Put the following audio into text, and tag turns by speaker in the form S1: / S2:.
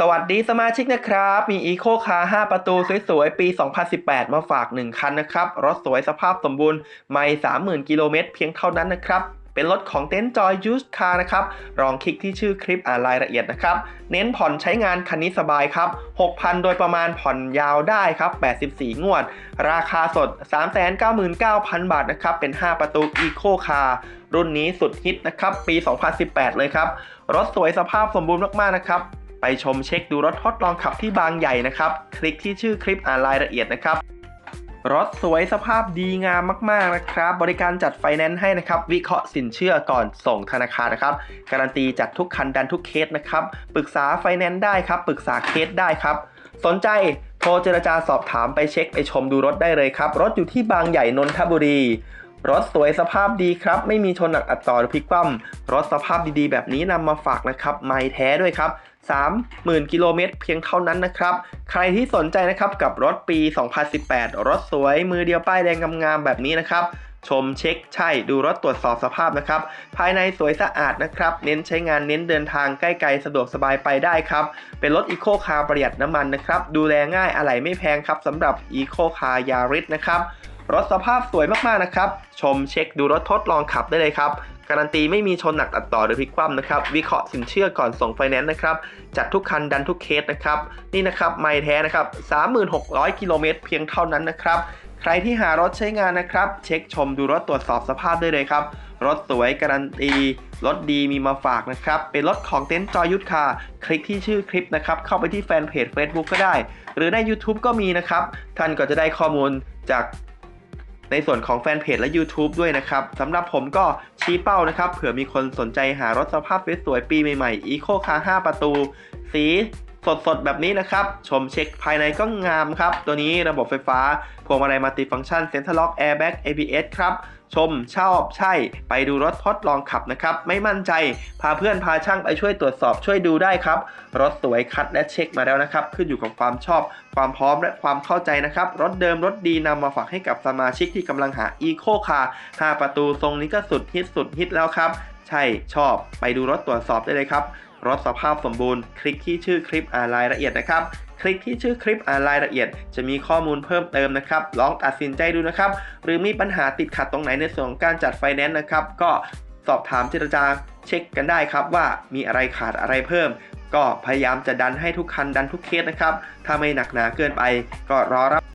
S1: สวัสดีสมาชิกนะครับ มี Eco Car 5 ประตูสวยๆ ปี 2018 มาฝาก 1 คันนะครับ รถสวยสภาพสมบูรณ์ ไม่ 30,000 กิโลเมตรเพียงเท่านั้นนะครับ เป็นรถของเต็นจอยยูสคาร์นะครับลองคลิกที่ชื่อคลิปอ่านรายละเอียดนะครับ เน้นผ่อนใช้งานคันนี้สบายครับ 6,000 โดยประมาณผ่อนยาวได้ครับ 84 งวด ราคาสด 399,000 บาทนะครับ เป็น 5 ประตู Eco Car รุ่นนี้สุดฮิตนะครับ ปี 2018 เลยครับ รถสวยสภาพสมบูรณ์มากๆนะครับ ไปชมเช็คดูรถทดลองขับที่บางใหญ่นะครับ คลิกที่ชื่อคลิปอ่านรายละเอียดนะครับ รถสวยสภาพดีงามมากๆนะครับ บริการจัดไฟแนนซ์ให้นะครับ วิเคราะห์สินเชื่อก่อนส่งธนาคารนะครับ การันตีจัดทุกคันดันทุกเคสนะครับ ปรึกษาไฟแนนซ์ได้ครับ ปรึกษาเคสได้ครับ สนใจโทรเจรจาสอบถามไปเช็คไปชมดูรถได้เลยครับ รถอยู่ที่บางใหญ่นนทบุรี รถสวยสภาพดีครับ ไม่มีชนหนักอัดต่อหรือพลิกคว่ำรถสภาพดีๆ แบบนี้นำมาฝากนะครับ ไม่แท้ด้วยครับ30,000 กิโลเมตรเพียงเท่านั้นนะครับ ใครที่สนใจนะครับกับรถปี 2018 รถสวยมือเดียวป้ายแดงงามๆแบบนี้นะครับ ชมเช็คใช่ดูรถตรวจสอบสภาพนะครับ ภายในสวยสะอาดนะครับ เน้นใช้งานเน้นเดินทางใกล้ไกลสะดวกสบายไปได้ครับ เป็นรถอีโคคาร์ประหยัดน้ำมันนะครับ ดูแลง่ายอะไหล่ไม่แพงครับสำหรับอีโคคาร์ยาริสนะครับ รถสภาพสวยมากๆนะครับ ชมเช็คดูรถทดลองขับได้เลยครับ การันตีไม่มีชนหนักตัดต่อหรือพลิกคว่ำนะครับ วิเคราะห์สินเชื่อก่อนส่งไฟแนนซ์นะครับ จัดทุกคันดันทุกเคสนะครับ นี่นะครับไม่แท้นะครับ3,600 กิโลเมตรเพียงเท่านั้นนะครับ ใครที่หารถใช้งานนะครับ เช็คชมดูรถตรวจสอบสภาพได้เลยครับ รถสวยการันตี รถดีมีมาฝากนะครับ เป็นรถของเต็นท์จอยุทธคาคลิกที่ชื่อคลิปนะครับ เข้าไปที่แฟนเพจ Facebook ก็ได้ หรือใน YouTube ก็มีนะครับ ท่านก็จะได้ข้อมูลจาก ในส่วนของแฟนเพจและ YouTube ด้วยนะครับสำหรับผมก็ชี้เป้านะครับ เผื่อมีคนสนใจหารถสภาพสวยๆปีใหม่ๆ Eco Car 5 ประตู สีสดๆ แบบนี้นะครับ ชมเช็คภายในก็งามครับ ตัวนี้ระบบไฟฟ้าพวงมาลัยมัลติฟังก์ชันเซ็นทรัลล็อกแอร์แบ็ก ABS ครับ ชมชอบใช่ ไปดูรถทดลองขับนะครับ ไม่มั่นใจ พาเพื่อนพาช่างไปช่วยตรวจสอบช่วยดูได้ครับ รถสวยคัดและเช็คมาแล้วนะครับ ขึ้นอยู่กับความชอบ ความพร้อมและความเข้าใจนะครับ รถเดิมรถดีนำมาฝากให้กับสมาชิกที่กำลังหาอีโคคาร์5ประตูทรงนี้ก็สุดฮิตสุดฮิตแล้วครับ ใช่ชอบ ไปดูรถตรวจสอบได้เลยครับ รถสภาพสมบูรณ์ คลิกที่ชื่อคลิปอ่านรายละเอียดนะครับ คลิกที่ชื่อคลิปอ่านรายละเอียด จะมีข้อมูลเพิ่มเติมนะครับ ลองตัดสินใจดูนะครับ หรือมีปัญหาติดขัดตรงไหนในส่วนของการจัดไฟแนนซ์นะครับ ก็สอบถามเจรจาเช็คกันได้ครับว่ามีอะไรขาดอะไรเพิ่ม ก็พยายามจะดันให้ทุกคันดันทุกเคสนะครับ ถ้าไม่หนักหนาเกินไป ก็รอรับ